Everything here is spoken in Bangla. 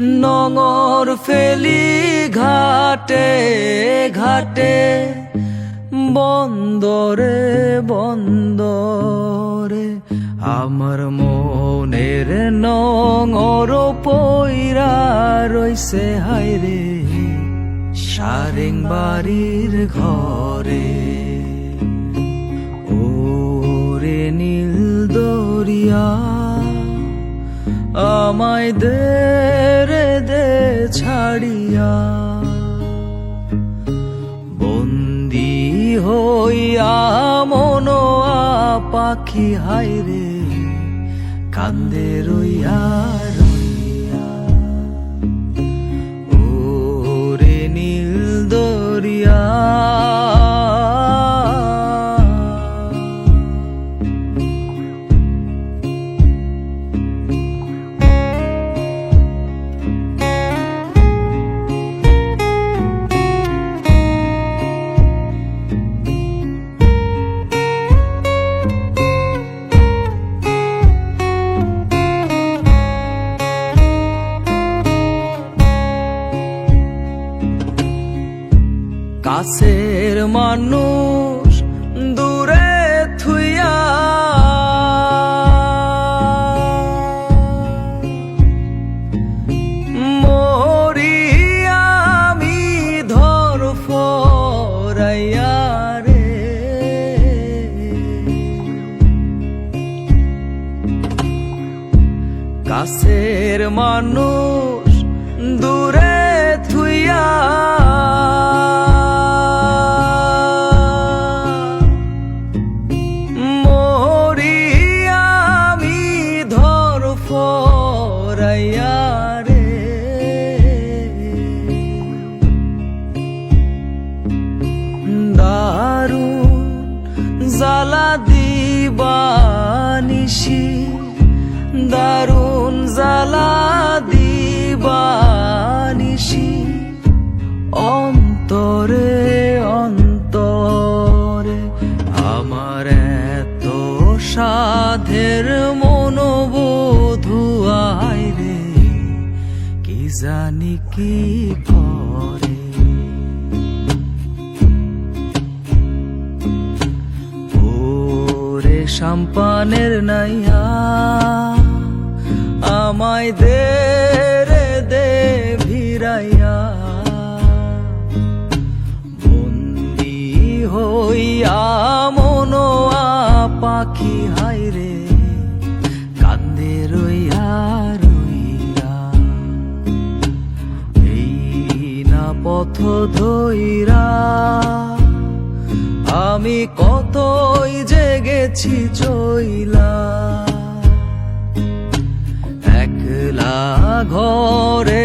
নঙর ফেলি ঘাটে ঘাটে, বন্দরে বন্দরে। আমার মনের নঙর পইরা রইছে হাইরে সারেং বাড়ির ঘরে। ওরে নীল দরিয়া, আমায় দে দে ছাড়িয়া বন্দি হইয়া মনোয়া পাখি হাইরে কান্দে রইয়া রইয়া কাছের মানুষ দূরে থুইয়া। মরি আমি ধর রে। কাছের মানুষ দূরে থুইয়া জ্বালা দিবানিসি দারুণ জ্বালা দিবানিসি অন্তরে অন্তরে আমার এত সাধের মনোবোধু রে, কি জানি কি করে। সাম্পানের নাইয়া আমায় দে রে, দে ভিড়াইয়া। বন্দি হইয়া মনোয়া পাখি হাইরে কান্দে রইয়া রইয়া এই না পথ ধইরা আমি কতই জেগেছি চইলা। একলা ঘরে